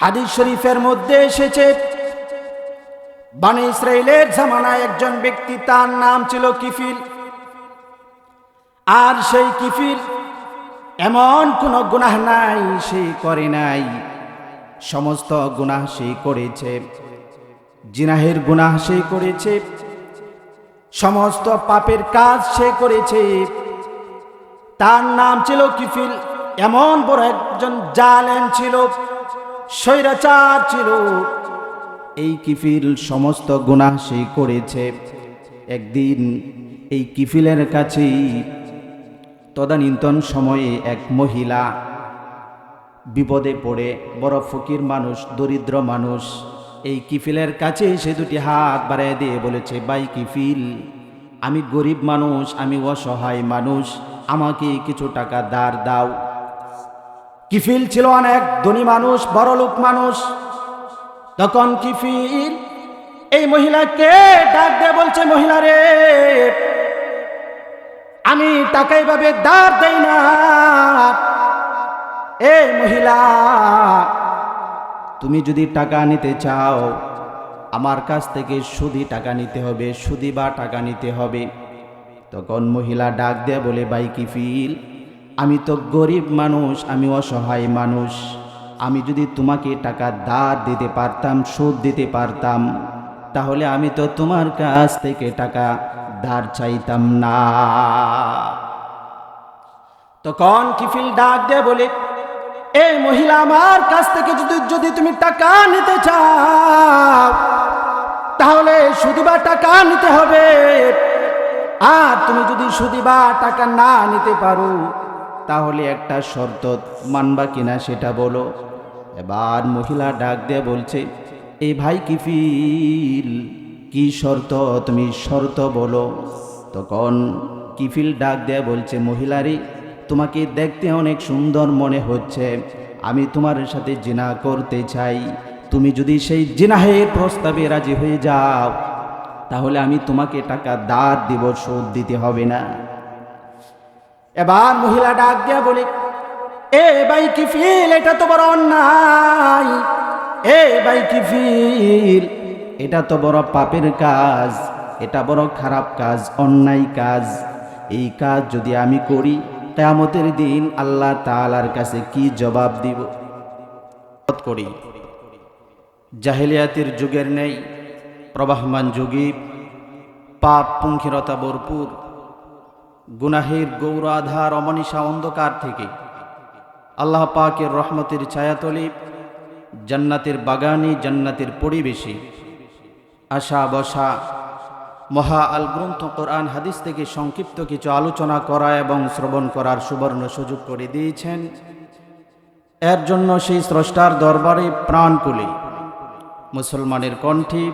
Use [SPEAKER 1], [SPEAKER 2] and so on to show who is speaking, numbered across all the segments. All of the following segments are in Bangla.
[SPEAKER 1] হাদিস শরীফের মধ্যে এসেছে, বানি ইসরায়েলের জামানায় একজন ব্যক্তি, তার নাম ছিল কিফিল। আর সেই কিফিল এমন কোন গুনাহ নাই, সে করে নাই। সমস্ত গুনাহ সে করেছে, জিনাহের গুনাহ সে করেছে, সমস্ত পাপের কাজ সে করেছে। তার নাম ছিল কিফিল, এমন বড় একজন জালেম ছিল। স্বৈরাচার ছিল। এই কিফিল সমস্ত গুনাহ সে করেছে। একদিন এই কিফিলের কাছেই তদানীন্তন সময়ে এক মহিলা বিপদে পড়ে, বড় ফকির মানুষ, দরিদ্র মানুষ, এই কিফিলের কাছে সে দুটি হাত বাড়ায় দিয়ে বলেছে বাই কিফিল, আমি গরিব মানুষ, আমি অসহায় মানুষ, আমাকে কিছু টাকা দার দাও। কিফিল ছিল অনেক ধনী মানুষ, বড় লোক মানুষ। তখন কিফিল, এই মহিলাকে ডাক দিয়ে বলছে, মহিলা রে, আমি টাকা এইভাবে দাঁড় দেই না। এই মহিলা, তুমি যদি টাকা নিতে চাও, আমার কাছ থেকে সুদি টাকা নিতে হবে, সুদি বা টাকা নিতে হবে। তখন মহিলা ডাক দেয়া বলে বাই কিফিল আমি তো গরিব মানুষ, আমি অসহায় মানুষ। আমি যদি তোমাকে টাকা দাঁড় দিতে পারতাম, সুদ দিতে পারতাম, তাহলে আমি তো তোমার কাছ থেকে টাকা ধার চাইতাম না। তখন কিফিল ডাক দিয়ে বলে, এই মহিলা আমার কাছ থেকে যদি যদি তুমি টাকা নিতে চাও, তাহলে শুধুবা টাকা নিতে হবে। আর তুমি যদি শুধুবা টাকা না নিতে পারো তাহলে একটা শর্ত মানবা কিনা সেটা বলো। এবার মহিলা ডাক দিয়ে বলছে এই ভাই কিফিল, কি শর্ত? তুমি শর্ত বলো। তখন কিফিল ডাক দেয়া বলছে, মহিলারি, তোমাকে দেখতে অনেক সুন্দর মনে হচ্ছে। আমি তোমার সাথে জিনা করতে চাই। তুমি যদি সেই জিনাহের প্রস্তাবে রাজি হয়ে যাও, তাহলে আমি তোমাকে টাকা দাঁত দিব, শোধ দিতে হবে না। এবার মহিলা ডাক দিয়া বলে, এ বাই কি ফিল? এটা তো বড় অন্যায়। এ বাই কি ফিল? এটা তো বড় পাপের কাজ, এটা বড় খারাপ কাজ, অন্যায় কাজ। এই কাজ যদি আমি করি, কেয়ামতের দিন আল্লাহ তাআলার কাছে কি জবাব দিব? করি। জাহেলিয়াতের যুগের নেই, প্রবাহমান যুগে পাপ পুঙ্খিরতা ভরপুর। গুনাহের গৌরাধার অমনিশা অন্ধকার থেকে। আল্লাহ পাকের রহমতের ছায়াতলে জান্নাতের বাগানে, জান্নাতের পরিবেশে আশা বসা মহা আল গ্রন্থ কোরআন হাদিস থেকে সংক্ষিপ্ত কিছু আলোচনা করা এবং শ্রবণ করার সুবর্ণ সুযোগ করে দিয়েছেন। এর জন্য সেই স্রষ্টার দরবারে প্রাণ কুলে মুসলমানের কণ্ঠে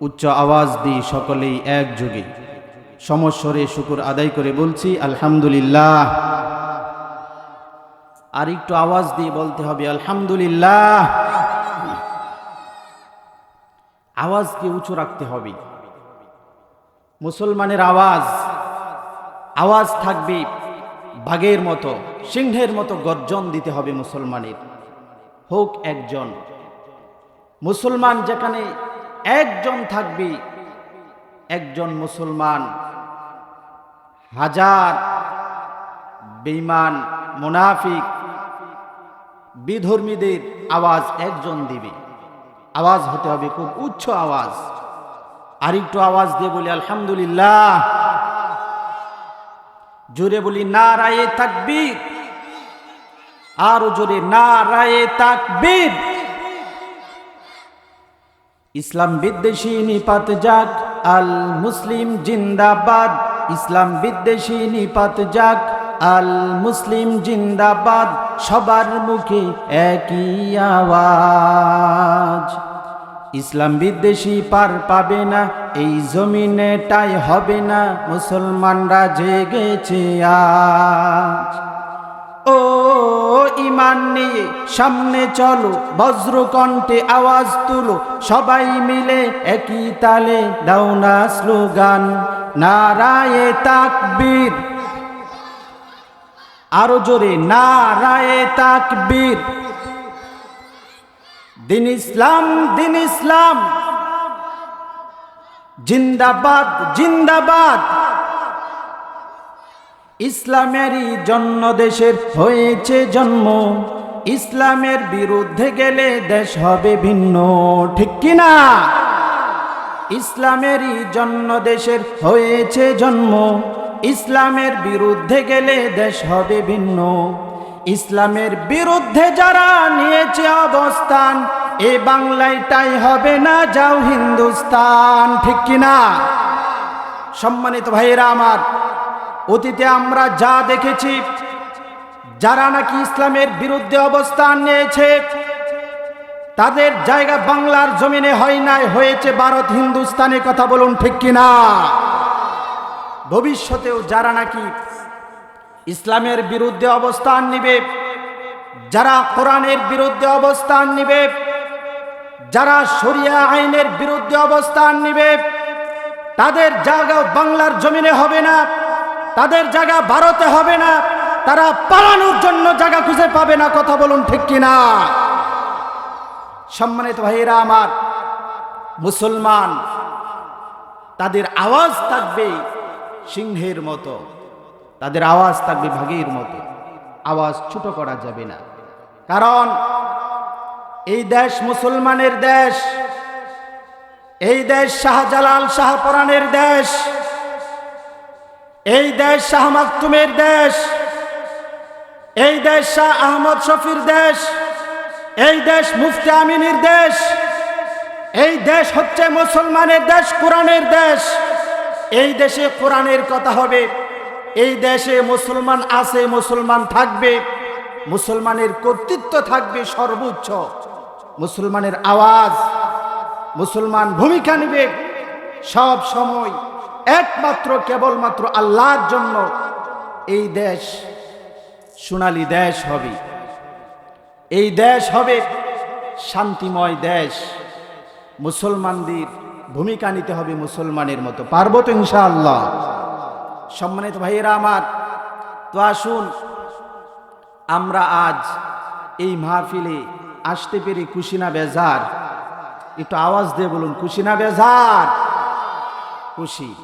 [SPEAKER 1] উচ্চ আওয়াজ দিয়ে সকলেই একযোগে সমস্বরে শুকুর আদায় করে বলছি, আলহামদুলিল্লাহ। আর একটু আওয়াজ দিয়ে বলতে হবে, আলহামদুলিল্লাহ। আওয়াজকে উঁচু রাখতে হবে। মুসলমানের আওয়াজ আওয়াজ থাকবে বাঘের মতো, সিংহের মতো গর্জন দিতে হবে মুসলমানের। হোক একজন। মুসলমান যেখানে একজন থাকবে একজন মুসলমান, হাজার বেইমান মুনাফিক, বিধর্মীদের আওয়াজ একজন দিবে। আওয়াজ হতে হবে খুব উচ্চ আওয়াজ। আর একটু আওয়াজ দিয়ে বলি, আলহামদুলিল্লাহ। জোরে বলি না রায়ে তাকবীর। আরও জোরে না রায়ে তাকবীর। ইসলাম বিদ্বেষী নিপাত যাক। আল মুসলিম জিন্দাবাদ, ইসলাম বিদ্বেষী নিপাত যাক। আল মুসলিম জিন্দাবাদ, সবার মুখে একই আওয়াজ। ইসলাম বিদ্বেষী পার পাবে না, এই জমিনেটাই হবে না, মুসলমানরা জেগেছে আজ। ও ইমান নিয়ে সামনে চলো, বজ্রকণ্ঠে আওয়াজ তুলো, সবাই মিলে একই তালে দাও না স্লোগান। নারায়ে তাকবীর। আরও জোরে, নারায়ে তাকবীর। দিন ইসলাম দিন ইসলাম। জিন্দাবাদ জিন্দাবাদ। ইসলামেরই জন্ম দেশের হয়েছে জন্ম। ইসলামের বিরুদ্ধে গেলে দেশ হবে ভিন্ন, ঠিক কিনা ইসলামেরই জন্ম দেশের হয়েছে জন্ম। ইসলামের বিরুদ্ধে গেলে দেশ হবে ভিন্ন। ইসলামের বিরুদ্ধে যারা নিয়েছে অবস্থান, এ বাংলাটাই হবে না যাও হিন্দুস্তান, ঠিক কিনা সম্মানিত ভাইয়েরা আমার অতীতে আমরা যা দেখেছি, যারা নাকি ইসলামের বিরুদ্ধে অবস্থান নিয়েছে, তাদের জায়গা বাংলার জমিনে হয় নাই, হয়েছে ভারত হিন্দুস্তানে কথা বলুন ঠিক কিনা? ভবিষ্যতেও যারা নাকি ইসলামের বিরুদ্ধে অবস্থান নিবে, যারা কোরআনের বিরুদ্ধে অবস্থান নিবে, যারা শরিয়া আইনের বিরুদ্ধে অবস্থান নিবে, তাদের জায়গা বাংলার জমিনে হবে না। তাদের জায়গা ভারতে হবে না। তারা পালানোর জন্য জায়গা খুঁজে পাবে না, কথা বলুন ঠিক কিনা? সম্মানিত ভাইয়েরা আমার, মুসলমান, তাদের আওয়াজ থাকবে সিংহের মতো, তাদের আওয়াজ থাকবে ভাগের মতো। আওয়াজ ছোট করা যাবে না। কারণ এই দেশ মুসলমানের দেশ, এই দেশ শাহজালাল শাহপরানের দেশ এই দেশ শাহ মাকতুমের দেশ। এই দেশ শাহ আহমদ শফির দেশ। এই দেশ মুফতি আমিনীর দেশ। এই দেশ হচ্ছে মুসলমানের দেশ, কোরআনের দেশ। এই দেশে কোরআনের কথা হবে। এই দেশে মুসলমান আছে, মুসলমান থাকবে। মুসলমানের কর্তৃত্ব থাকবে সর্বোচ্চ। মুসলমানের আওয়াজ, মুসলমান ভূমিকা নেবে সব সময়। একমাত্র, কেবলমাত্র আল্লাহর জন্য এই দেশ সোনালী দেশ হবে। এই দেশ হবে শান্তিময় দেশ। মুসলমানদের ভূমিকা নিতে হবে মুসলমানের মতো। পারব তো ইনশাআল্লাহ। সম্মানিত ভাইয়েরা আমার, তো আসুন, আমরা আজ এই মাহফিলে আসতে পেরে কুশিনা বেজার? একটু আওয়াজ দিয়ে বলুন কুশিনা বেজার? খুশি।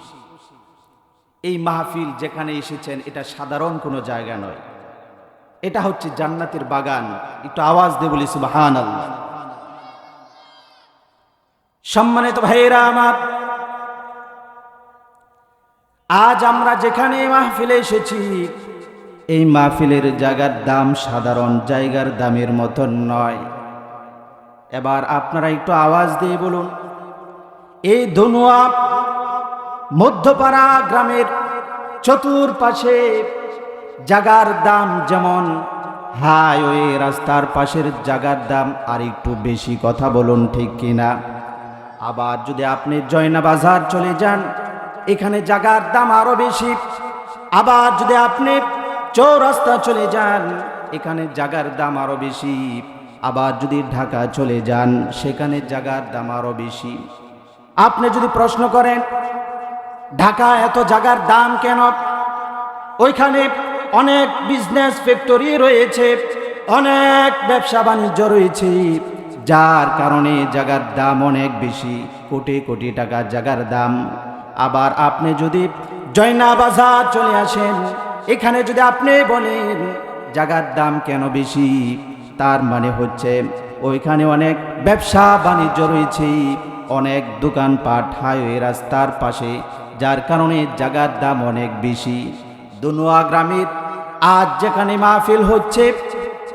[SPEAKER 1] এই মাহফিল যেখানে এসেছেন, এটা সাধারণ কোনো জায়গা নয়। এটা হচ্ছে জান্নাতের বাগান। একটু আওয়াজ দিয়ে বলি সুবাহান সম্মানিত ভাইয়েরা আমার, আজ আমরা যেখানে মাহফিলে এসেছি, এই মাহফিলের জায়গার দাম সাধারণ, জায়গার দামের মতন নয়। এবার আপনারা একটু আওয়াজ দিয়ে বলুন, এই ধনুয়া মধ্যপাড়া গ্রামের চতুর্পাশে জাগার দাম যেমন, হাইওয়ে রাস্তার পাশের জাগার দাম আর একটু বেশি কথা বলুন, ঠিক কিনা? আবার যদি আপনি জয়না বাজার চলে যান, এখানে জাগার দাম আরও বেশি। আবার যদি আপনি চৌরাস্তা চলে যান, এখানে জাগার দাম আরও বেশি। আবার যদি ঢাকা চলে যান, সেখানে জাগার দাম আরও বেশি। আপনি যদি প্রশ্ন করেন ঢাকা এত জাগার দাম কেন? ওইখানে অনেক বিজনেস ফ্যাক্টরি রয়েছে, অনেক ব্যবসা বাণিজ্য রয়েছে, যার কারণে জাগার দাম অনেক বেশি, কোটি কোটি টাকা জাগার দাম। আবার আপনি যদি জয়না বাজার চলে আসেন, এখানে যদি আপনি বলেন জাগার দাম কেন বেশি, তার মানে হচ্ছে ওইখানে অনেক ব্যবসা বাণিজ্য রয়েছে, অনেক দোকানপাট হাইওয়ে রাস্তার পাশে যার কারণে জাগার দাম অনেক বেশি। দুনুয়া গ্রামের আজ যেখানে মাহফিল হচ্ছে,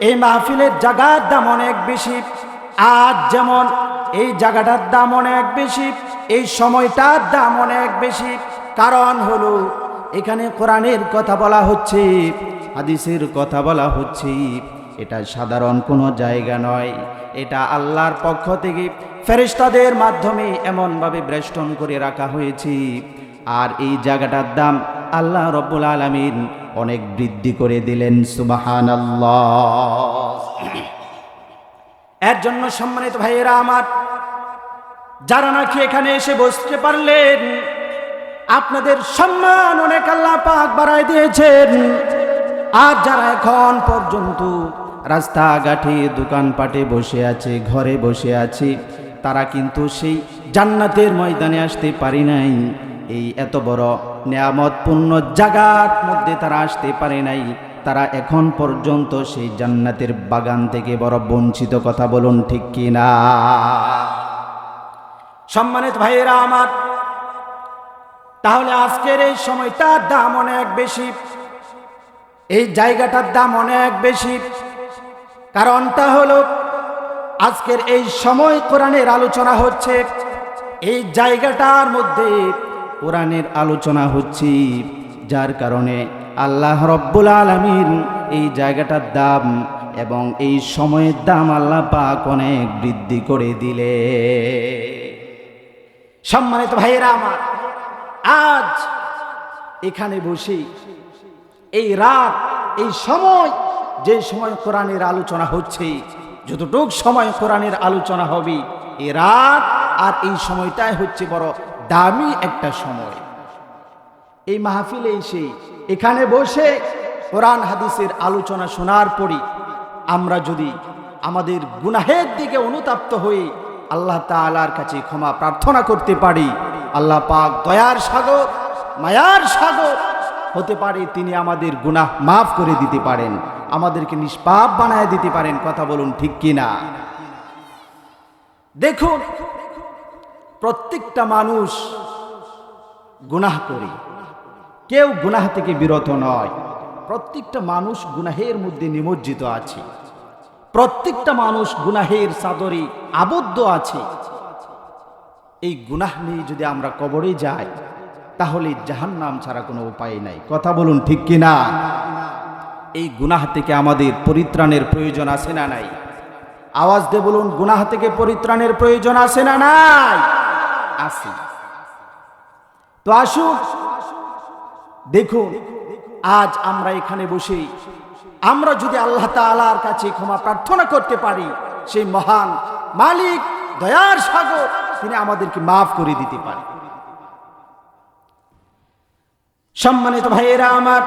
[SPEAKER 1] এই মাহফিলের জাগার দাম অনেক বেশি। আজ যেমন এই জায়গাটার দাম অনেক বেশি, এই সময়টার দাম অনেক বেশি। কারণ হলো, এখানে কোরআনের কথা বলা হচ্ছে, হাদিসের কথা বলা হচ্ছে, এটা সাধারণ কোনো জায়গা নয়। এটা আল্লাহর পক্ষ থেকে ফেরিস্তাদের মাধ্যমে এমনভাবে ব্রেষ্টন করে রাখা হয়েছে। আর এই জায়গাটার দাম আল্লাহ রব্বুল আলমিন অনেক বৃদ্ধি করে দিলেন সুবাহান এর জন্য সম্মানিত ভাইয়েরা আমার, যারা নাকি এখানে এসে বসতে পারলেন, আপনাদের সম্মান অনেক আল্লাহ পাক বাড়ায় দিয়েছেন। আর যারা এখন পর্যন্ত রাস্তাঘাটে, দোকানপাটে বসে আছে, ঘরে বসে আছে, তারা কিন্তু সেই জান্নাতের ময়দানে আসতে পারি নাই। এই এত বড় নেয়ামতপূর্ণ জাগার মধ্যে তারা আসতে পারে নাই। তারা এখন পর্যন্ত সেই জান্নাতের বাগান থেকে বড় বঞ্চিত কথা বলুন ঠিক কি না? সম্মানিত ভাইয়েরা আমার, তাহলে আজকের এই সময়টার দাম অনেক বেশি। এই জায়গাটার দাম অনেক বেশি। কারণটা হলো, আজকের এই সময় কোরআনের আলোচনা হচ্ছে, এই জায়গাটার মধ্যে কোরআনের আলোচনা হচ্ছে, যার কারণে আল্লাহ রব্বুল আলমিন এই জায়গাটার দাম এবং এই সময়ের দাম আল্লাহ পাক অনেক বৃদ্ধি করে দিলে। সম্মানিত ভাইয়েরা আমার, আজ এখানে বসে এই রাত, এই সময়, যে সময় কোরআনের আলোচনা হচ্ছে, যতটুক সময় কোরআনের আলোচনা হবে এই রাত আর এই সময়টাই হচ্ছে বড় দামি একটা সময়। এই মাহফিলে এসে এখানে বসে কোরআন হাদিসের আলোচনা শোনার পরই আমরা যদি আমাদের গুনাহের দিকে অনুতাপ্ত হয়ে আল্লাহ তাআলার কাছে ক্ষমা প্রার্থনা করতে পারি, আল্লাহ পাক দয়ার সাগর, মায়ার সাগর হতে পারে তিনি আমাদের গুনাহ মাফ করে দিতে পারেন, আমাদেরকে নিষ্পাপ বানায় দিতে পারেন, কথা বলুন ঠিক কি না দেখুন প্রত্যেকটা মানুষ গুনাহ করে। কেউ গুনাহ থেকে বিরত নয়। প্রত্যেকটা মানুষ গুনাহের মধ্যে নিমজ্জিত আছে। প্রত্যেকটা মানুষ গুনাহের চাদরে আবদ্ধ আছে। এই গুনাহ নিয়ে যদি আমরা কবরে যাই, তাহলে জাহান্নাম ছাড়া কোনো উপায় নাই। কথা বলুন ঠিক কি না এই গুনাহ থেকে আমাদের পরিত্রাণের প্রয়োজন আছে না নাই? আওয়াজ দিয়ে বলুন, গুনাহ থেকে পরিত্রাণের প্রয়োজন আছে না নাই? আছে। তো আসুন, দেখুন, আজ আমরা এখানে বসে, আমরা যদি আল্লাহ তাআলার কাছে ক্ষমা প্রার্থনা করতে পারি, সেই মহান মালিক দয়ার সাগর, তিনি আমাদেরকে মাফ করে দিতে পারেন। সম্মানিত ভাইয়েরা আমার,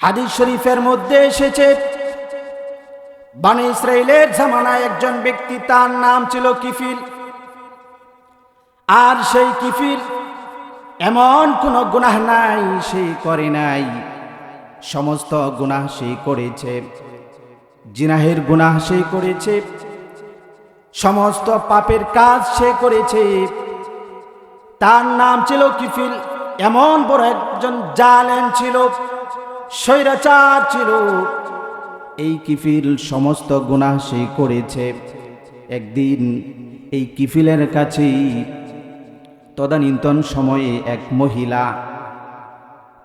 [SPEAKER 1] হাদিস শরীফের মধ্যে এসেছে, বানি ইসরায়েলের জামানায় একজন ব্যক্তি, তার নাম ছিল কিফিল। আর সেই কিফিল এমন কোন গুনাহ নাই, সে করে নাই। সমস্ত গুনাহ সে করেছে। জিনাহের গুনাহ সে করেছে। সমস্ত পাপের কাজ সে করেছে। তার নাম ছিল কিফিল। এমন বড় একজন জালেম ছিল, স্বৈরাচার ছিল। এই কিফিল সমস্ত গুনাহ সে করেছে। একদিন এই কিফিলের কাছেই তদানীন্তন সময়ে এক মহিলা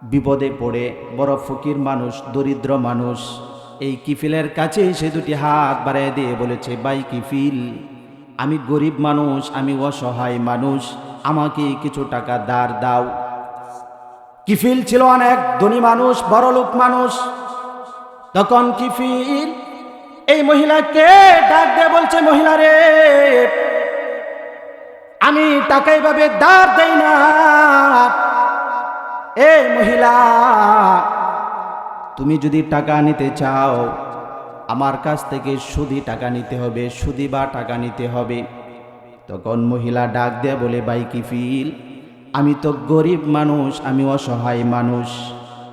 [SPEAKER 1] বিপদে পড়ে, বড় ফকির মানুষ, দরিদ্র মানুষ, এই কিফিলের কাছে সে দুটি হাত বাড়ায় দিয়ে বলেছে বাই কিফিল, আমি গরিব মানুষ, আমি অসহায় মানুষ, আমাকে কিছু টাকা দার দাও। কিফিল ছিল অনেক ধনী মানুষ, বড় লোক মানুষ। তখন কিফিল এই মহিলাকে ডাক দিয়ে বলছে, মহিলা রে আমি টাকা এভাবে দাঁড় দেই না। এ মহিলা, তুমি যদি টাকা নিতে চাও, আমার কাছ থেকে সুদি টাকা নিতে হবে সুদি বা টাকা নিতে হবে। তখন মহিলা ডাক দেয়া বলে বাই কিফিল, আমি তো গরিব মানুষ, আমি অসহায় মানুষ।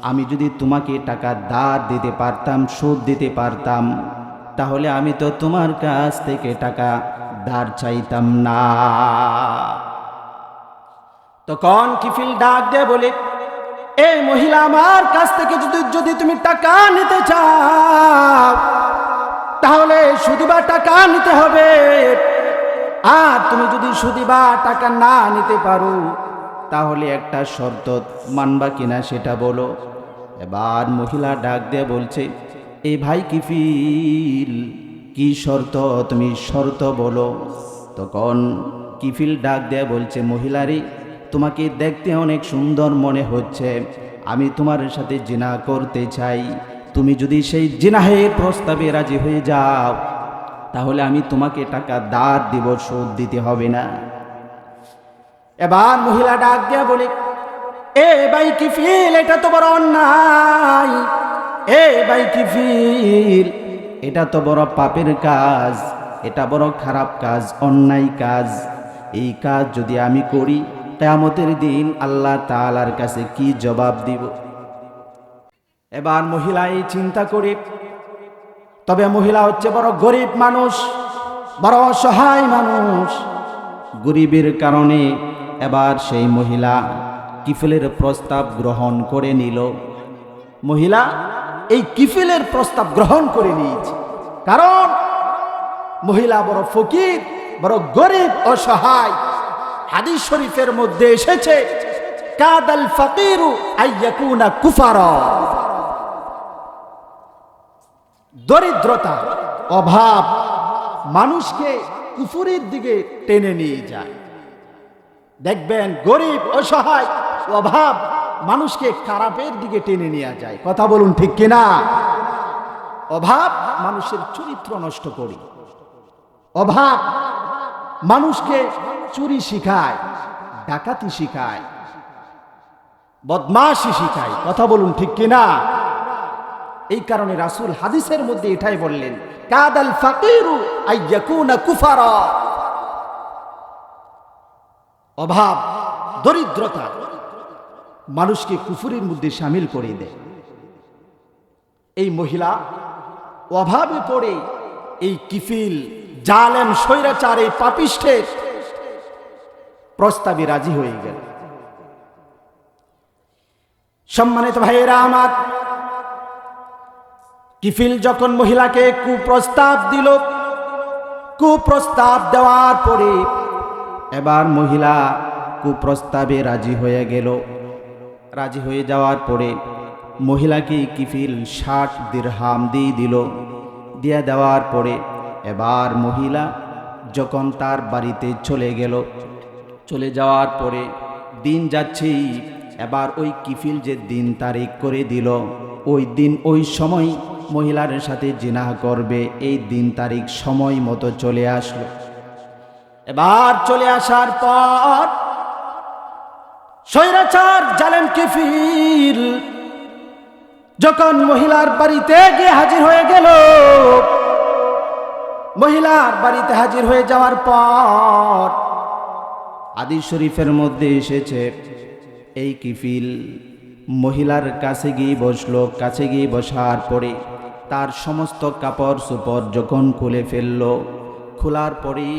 [SPEAKER 1] আমি যদি তোমাকে টাকা দাঁড় দিতে পারতাম, সুদ দিতে পারতাম, তাহলে আমি তো তোমার কাছ থেকে টাকা ধার চাইতাম না। তখন কিফিল ডাক দে বলে, এই মহিলা আমার কাছ থেকে যদি যদি তুমি টাকা নিতে চাও, তাহলে শুধুবা টাকা নিতে হবে। আর তুমি যদি শুধুবা টাকা না নিতে পারো, তাহলে একটা শর্ত মানবা কিনা সেটা বলো। এবার মহিলা ডাক দিয়ে বলছে এই ভাই কিফিল কি শর্ত? তুমি শর্ত বলো। তখন কিফিল ডাক দেয়া বলছে, মহিলারে, তোমাকে দেখতে অনেক সুন্দর মনে হচ্ছে। আমি তোমার সাথে জিনা করতে চাই। তুমি যদি সেই জিনাহের প্রস্তাবে রাজি হয়ে যাও, তাহলে আমি তোমাকে টাকা দাঁড় দিব, শোধ দিতে হবে না। এবার মহিলা ডাক দেয়া বলে, এ ভাই কিফিল, এটা তো বড় অন্যায়। এ ভাই কিফিল এটা তো বড় পাপের কাজ, এটা বড় খারাপ কাজ, অন্যায় কাজ। এই কাজ যদি আমি করি, কেয়ামতের দিন আল্লাহ তাআলার কাছে কি জবাব দিব? এবার মহিলা এই চিন্তা করে, তবে মহিলা হচ্ছে বড় গরিব মানুষ, বড় অসহায় মানুষ। গরিবের কারণে এবার সেই মহিলা কিফিলের প্রস্তাব গ্রহণ করে নিল। মহিলা এই কিফিলের প্রস্তাব গ্রহণ করে নিয়েছে। কারণ মহিলা বড় ফকির, বড় গরিব, অসহায়। হাদিস শরীফের মধ্যে এসেছে, কাদাল ফকিরু আইয়াকুনা কুফারা। দরিদ্রতা, অভাব মানুষকে কুফুরির দিকে টেনে নিয়ে যায়। দেখবেন গরিব, অসহায়, অভাব মানুষকে খারাপের দিকে টেনে নিয়ে যায়। কথা বলুন ঠিক কিনা? অভাব মানুষের চরিত্র নষ্ট করি। অভাব মানুষকে চুরি শিখায়, ডাকাতি শিখায়, বদমাশি শিখায়। কথা বলুন ঠিক কিনা? এই কারণে রাসূল হাদিসের মধ্যে এটাই বললেন, কাদাল ফাকিরু আইয়াকুনা কুফারা। অভাব, দরিদ্রতা মানুষকে কুফুরের মধ্যে সামিল করে দেয়। এই মহিলা অভাবে পড়ে এই কিফিল, জালেম, স্বৈরাচার এই পাপিষ্ঠের প্রস্তাবে রাজি হয়ে গেল। সম্মানিত ভাইয়েরা আমার, কিফিল যখন মহিলাকে কুপ্রস্তাব দিল, কুপ্রস্তাব দেওয়ার পরে এবার মহিলা কুপ্রস্তাবে রাজি হয়ে গেল। রাজি হয়ে যাওয়ার পরে মহিলাকে কিফিল ষাট দিরহাম দিয়ে দিল। দিয়ে দেওয়ার পরে এবার মহিলা যখন তার বাড়িতে চলে গেল, চলে যাওয়ার পরে দিন যাচ্ছেই এবার ওই কিফিল যে দিন তারিখ করে দিল, ওই দিন ওই সময় মহিলার সাথে জিনা করবে, এই দিন তারিখ সময় মতো চলে আসলো। এবার চলে আসার পর স্বৈরাচার জালেম কিফিল যখন মহিলার বাড়িতে গিয়ে হাজির হয়ে গেল, মহিলার বাড়িতে হাজির হয়ে যাওয়ার পর আদি শরীফের মধ্যে এসেছে এই কিফিল। মহিলার কাছে গিয়ে বসল, কাছে গিয়ে বসার পরে তার সমস্ত কাপড় সুপড় যখন খুলে ফেলল, খোলার পরে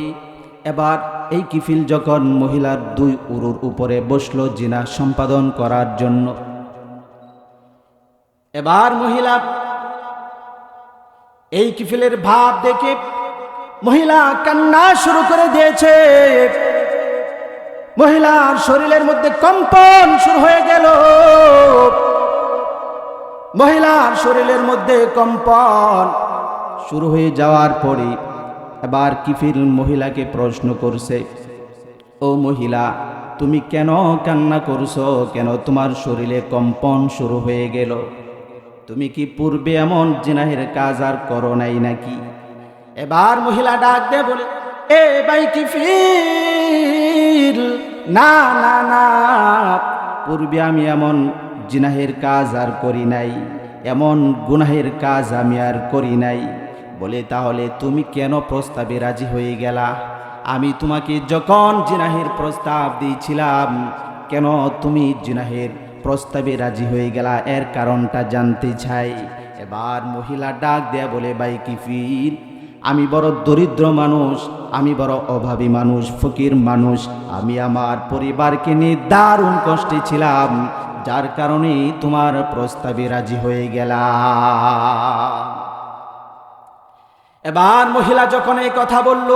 [SPEAKER 1] এবার এই কিফিল যখন মহিলার দুই উরুর উপরে বসল জিনা সম্পাদন করার জন্য, এবার মহিলা এই কিফিলের ভাব দেখে মহিলা কান্না শুরু করে দিয়েছে। মহিলার শরীরের মধ্যে কম্পন শুরু হয়ে গেল। মহিলার শরীরের মধ্যে কম্পন শুরু হয়ে যাওয়ার পরে এবার কিফিল মহিলাকে প্রশ্ন করছে, ও মহিলা, তুমি কেন কান্না করছ? কেন তোমার শরীরে কম্পন শুরু হয়ে গেল? তুমি কি পূর্বে এমন জিনাহের কাজ আর করো নাই নাকি? এবার মহিলা ডাক দে বলে, এ বাই কিফিল, না না না, পূর্বে আমি এমন জিনাহের কাজ আর করি নাই, এমন গুনাহের কাজ আমি আর করি নাই। বলে, তাহলে তুমি কেন প্রস্তাবে রাজি হয়ে গেলা? আমি তোমাকে যখন জিনাহের প্রস্তাব দিয়েছিলাম, কেন তুমি জিনাহের প্রস্তাবে রাজি হয়ে গেলা? এর কারণটা জানতে চাই। এবার মহিলা ডাক দেয়া বলে বাই কিফির আমি বড় দরিদ্র মানুষ, আমি বড় অভাবী মানুষ, ফকির মানুষ। আমি আমার পরিবারকে নিয়ে দারুণ কষ্টে ছিলাম, যার কারণে তোমার প্রস্তাবে রাজি হয়ে গেলাম। এবার মহিলা যখন এই কথা বলল,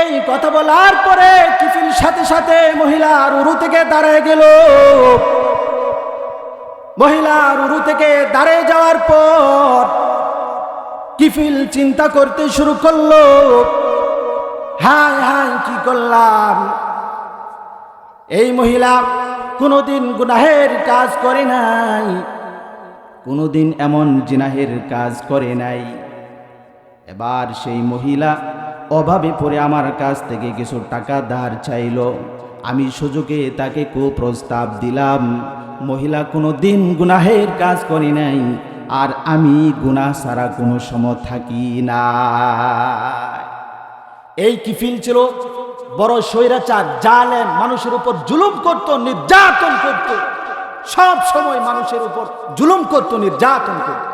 [SPEAKER 1] এই কথা বলার পরে কিফিল সাথে সাথে মহিলার উরু থেকে দাঁড়ায় গেল। মহিলার উরু থেকে দাঁড়িয়ে যাওয়ার পর কিফিল চিন্তা করতে শুরু করল, হায় হায়, কি করলাম? এই মহিলা কোনোদিন গুনাহের কাজ করে নাই, কোনোদিন এমন জিনাহের কাজ করে নাই। এবার সেই মহিলা অভাবে পড়ে আমার কাছ থেকে কিছু টাকা ধার চাইল। আমি সুযোগে তাকে কুপ্রস্তাব দিলাম। মহিলা কোনো দিন গুনাহের কাজ করি নাই, আর আমি গুনাহ ছাড়া কোনো সময় থাকি না এই কিফিল ছিল বড় স্বৈরাচার, জালেম, মানুষের উপর জুলুম করত, নির্যাতন করত। সব সময় মানুষের উপর জুলুম করত, নির্যাতন করত।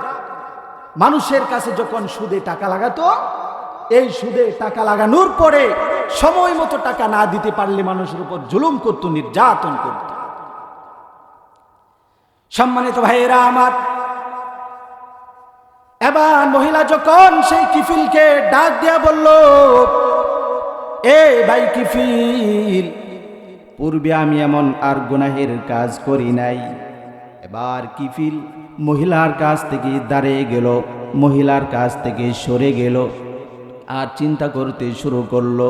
[SPEAKER 1] মানুষের কাছে যখন সুদে টাকা লাগাতো, এই সুদে টাকা লাগানোর পরে সময় মতো টাকা না দিতে পারলে মানুষের উপর জুলুম করত, নির্যাতন করত। সম্মানিত ভাইয়েরা আমার, এবার মহিলা যখন সেই কিফিলকে ডাক দিয়া বলল, এ ভাই কিফিল, পূর্বে আমি এমন আর গুনাহের কাজ করি নাই। এবার কিফিল মহিলার কাছ থেকে দাঁড়িয়ে গেল, মহিলার কাছ থেকে সরে গেল আর চিন্তা করতে শুরু করল।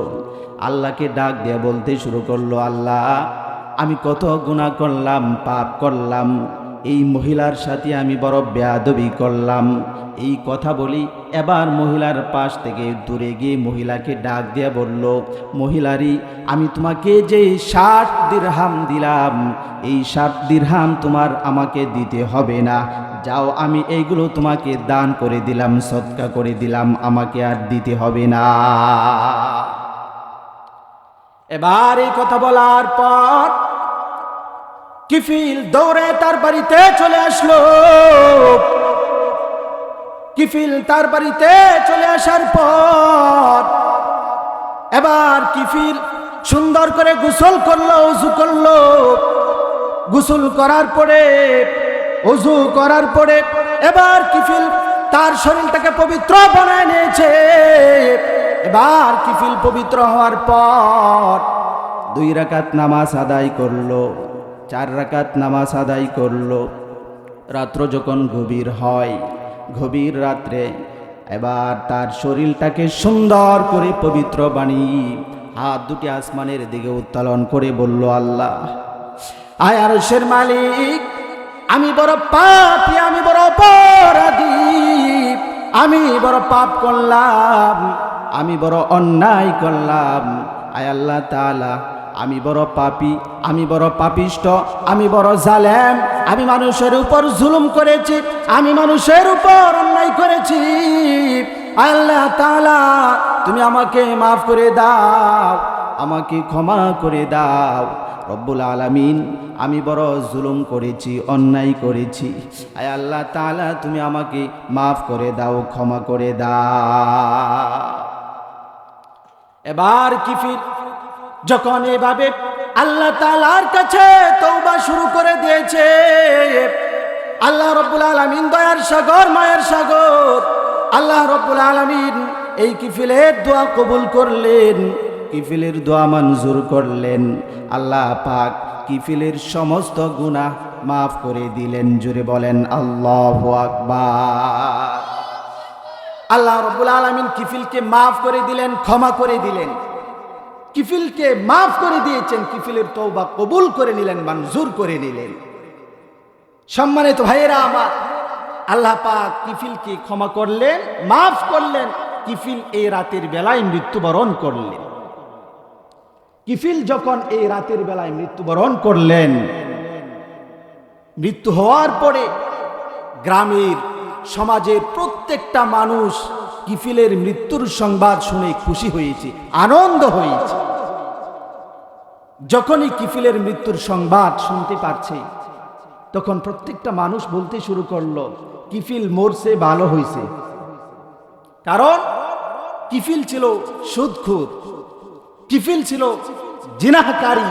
[SPEAKER 1] আল্লাহকে ডাক দিয়ে বলতে শুরু করল, আল্লাহ, আমি কত গুণা করলাম, পাপ করলাম এই মহিলার সাথে আমি বড় বেয়াদবি করলাম। এই কথা বলি এবার মহিলার পাশ থেকে দূরে গিয়ে মহিলাকে ডাক দিয়ে বলল, মহিলারি, আমি তোমাকে যে ষাট দিরহাম দিলাম, এই ষাট দিরহাম তোমার আমাকে দিতে হবে না। যাও, আমি এইগুলো তোমাকে দান করে দিলাম, সৎকা করে দিলাম, আমাকে আর দিতে হবে না। এবার এই কথা বলার পর কিফিল দৌড়ে তার বাড়িতে চলে আসলো। কিফিল তার বাড়িতে চলে আসার পর এবার কিফিল সুন্দর করে গোসল করল, উজু করল। গোসল করার পরে, উজু করার পরে এবার কিফিল তার শরীরটাকে পবিত্র বানায় নিয়েছে। এবার কিফিল পবিত্র হওয়ার পর দুই রাকাত নামাজ আদায় করল। চার রাকাত নামাজ আদায় করল। রাত্র যখন গভীর হয়, গভীর রাত্রে এবার তার শরীরটাকে সুন্দর করে পবিত্র বানিয়ে হাত দুটি আসমানের দিকে উত্তোলন করে বলল, আল্লাহ, আয় আরশের মালিক, আমি বড় পাপি, আমি বড় অপরাধী, আমি বড় পাপ করলাম, আমি বড় অন্যায় করলাম। আয় আল্লাহ তাআলা আমি বড় পাপি, আমি বড় পাপিষ্ট, আমি বড় জালেম, আমি মানুষের উপর জুলুম করেছি, আমি মানুষের উপর অন্যায় করেছি। আল্লাহ তালা তুমি আমাকে মাফ করে দাও, আমাকে ক্ষমা করে দাও। রব্বুল আলামিন, আমি বড় জুলুম করেছি, অন্যায় করেছি। আয় আল্লাহ তালা তুমি আমাকে মাফ করে দাও, ক্ষমা করে দাও। এবার কিফির যখন এভাবে আল্লাহ তালার কাছে তৌবা শুরু করে দিয়েছে, আল্লাহ রব্বুল আলমিন দয়ার সাগর, মায়ের সাগর, আল্লাহ রব্বুল আলমিন এই কিফিলের দোয়া কবুল করলেন, কিফিলের দোয়া মঞ্জুর করলেন, আল্লাহ পাক কিফিলের সমস্ত গুনাহ মাফ করে দিলেন জুড়ে বলেন আল্লাহ আকবার। আল্লাহ রব্বুল আলমিন কিফিলকে মাফ করে দিলেন, ক্ষমা করে দিলেন। কিফিলকে মাফ করে দিয়েছেন, কিফিলের তৌবা কবুল করে নিলেন, মঞ্জুর করে নিলেন। সম্মানিত ভাইয়েরা আমার, আল্লাহ পাক কিফিলকে ক্ষমা করলেন, মাফ করলেন, কিফিল এই রাতের বেলায় মৃত্যুবরণ করলেন। কিফিল যখন এই রাতের বেলায় মৃত্যুবরণ করলেন, মৃত্যু হওয়ার পরে গ্রামের, সমাজের প্রত্যেকটা মানুষ কিফিলের মৃত্যুর সংবাদ শুনে খুশি হয়েছে, আনন্দ হয়েছে। যখনই কিফিলের মৃত্যুর সংবাদ শুনতে পারছে, তখন প্রত্যেকটা মানুষ বলতে শুরু করল, কিফিল মরছে, ভালো হয়েছে। কারণ কিফিল ছিল সুদখুর, কিফিল ছিল জিনাহকারী,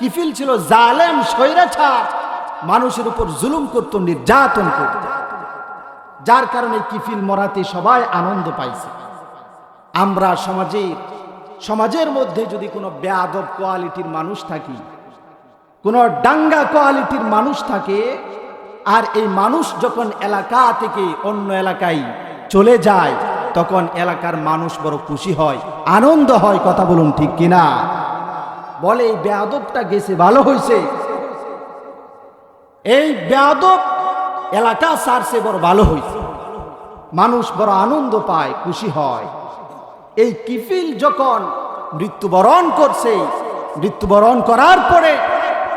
[SPEAKER 1] কিফিল ছিল জালেম, স্বৈরাচার, মানুষের উপর জুলুম করত, নির্যাতন করত। যার কারণে কিফিল মরাতে সবাই আনন্দ পাইছে। আমরা সমাজে সমাজের মধ্যে যদি কোনো বেয়াদব কোয়ালিটির মানুষ থাকি, কোনো ডাঙ্গা কোয়ালিটির মানুষ থাকে, আর এই মানুষ যখন এলাকা থেকে অন্য এলাকায় চলে যায়, তখন এলাকার মানুষ বড় খুশি হয়, আনন্দ হয়, কথা বলুন ঠিক কিনা? বলে, এই বেয়াদবটা গেছে, ভালো হয়েছে এই বেয়াদব এলাকা সারছে বড় ভালো হয়েছে মানুষ বড় আনন্দ পায়, খুশি হয়। এই কিফিল যখন মৃত্যুবরণ করছে, মৃত্যুবরণ করার পরে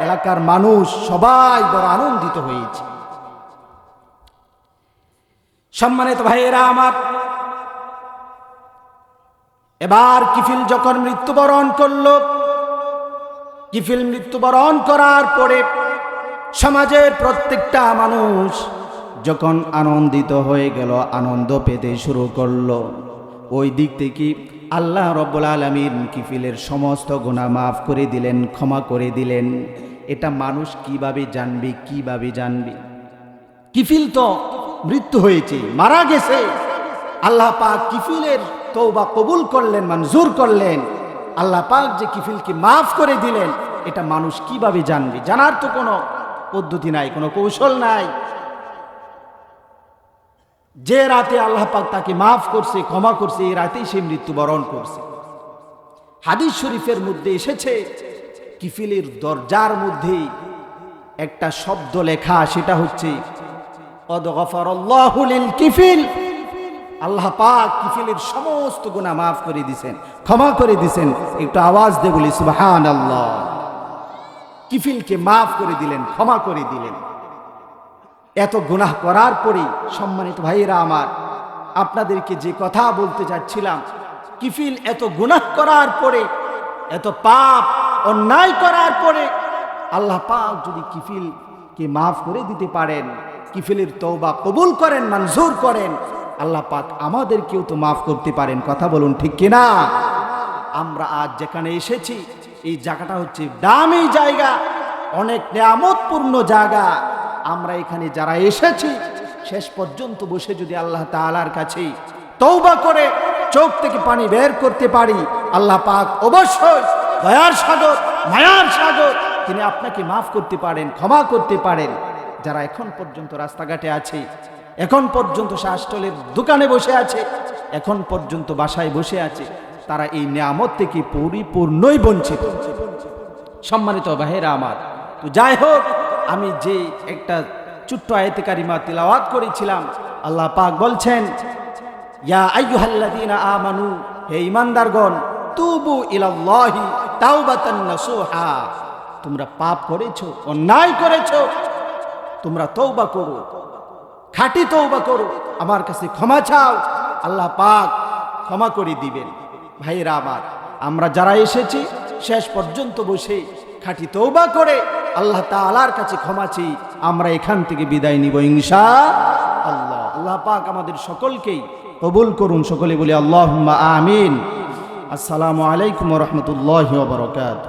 [SPEAKER 1] এলাকার মানুষ সবাই বড় আনন্দিত হয়েছে। সম্মানিত ভাইয়েরা আমার, এবার কিফিল যখন মৃত্যুবরণ করল, কিফিল মৃত্যুবরণ করার পরে সমাজের প্রত্যেকটা মানুষ যখন আনন্দিত হয়ে গেল, আনন্দ পেতে শুরু করল। ওই দিক থেকে আল্লাহ রব্বুল আলমিন কিফিলের সমস্ত গুণা মাফ করে দিলেন, ক্ষমা করে দিলেন। এটা মানুষ কীভাবে জানবে কীভাবে জানবে? কিফিল তো মৃত্যু হয়েছে, মারা গেছে। আল্লাহ পাক কিফিলের তৌবা কবুল করলেন, মঞ্জুর করলেন। আল্লাহ পাক যে কিফিলকে মাফ করে দিলেন, এটা মানুষ কীভাবে জানবে? জানার তো কোনো পদ্ধতি নাই, কোনো কৌশল নাই। যে রাতে আল্লাহ পাক তাকে মাফ করছে, ক্ষমা করছে, এই রাতেই সে মৃত্যুবরণ করছে। হাদিস শরীফের মধ্যে এসেছে, কিফিলের দরজার মধ্যে একটা শব্দ লেখা, সেটা হচ্ছে কিফিল। আল্লাহ পাক কিফিলের সমস্ত গুণা মাফ করে দিছেন, ক্ষমা করে দিছেন। একটু আওয়াজ দেগুলি সুবাহান আল্লাহ কিফিলকে মাফ করে দিলেন, ক্ষমা করে দিলেন। এত গুনাহ করার পরে সম্মানিত ভাইয়েরা আমার, আপনাদেরকে যে কথা বলতে চাচ্ছিলাম কিফিল এত গুনাহ করার পরে, এত পাপ, অন্যায় করার পরে, আল্লাহ পাক যদি কিফিলকে মাফ করে দিতে পারেন কিফিলের তওবা কবুল করেন, মঞ্জুর করেন, আল্লাহ পাক আমাদেরকেও তো মাফ করতে পারেন। কথা বলুন ঠিক কিনা? আমরা আজ যেখানে এসেছি এই জায়গাটা হচ্ছে দামি জায়গা, অনেক নিয়ামতপূর্ণ জায়গা। আমরা এখানে যারা এসেছি, শেষ পর্যন্ত বসে যদি আল্লাহ তাআলার কাছে তৌবা করে চোখ থেকে পানি বের করতে পারি, আল্লাহ পাক অবশ্যই দয়ার সাগর, মায়ার সাগর, তিনি আপনাকে মাফ করতে পারেন, ক্ষমা করতে পারেন। যারা এখন পর্যন্ত রাস্তাঘাটে আছে, এখন পর্যন্ত শাসটলের দোকানে বসে আছে, এখন পর্যন্ত বাসায় বসে আছে তারা এই নিয়ামত থেকে পরিপূর্ণই বঞ্চিত। সম্মানিত ভাইয়েরা আমার, তো যাই হোক, আমি যে একটা ছোট্ট আয়তে কারিমা তিলাওয়াত করেছিলাম, আল্লাহ পাক বলছেন, ইয়া আইয়ুহাল্লাযীনা আমানু, হে ঈমানদারগণ, তুবু ইলাল্লাহি তাওবাতান নাসুহা। তোমরা পাপ করেছ, অন্যায় করেছ, তোমরা তৌবা করো, খাঁটি তৌবা করো, আমার কাছে ক্ষমা চাও, আল্লাহ পাক ক্ষমা করে দিবেন। ভাইরা আমার, আমরা যারা এসেছি, শেষ পর্যন্ত বসে খাটি তৌবা করে আল্লাহ তালার কাছে ক্ষমা আমরা এখান থেকে বিদায় নিব ইংসা আল্লাহ আল্লাহ পাক আমাদের সকলকেই কবুল করুন, সকলে বলি আল্লাহ আমিন। আসসালামু আলাইকুম রহমতুল্লাহ বরকাত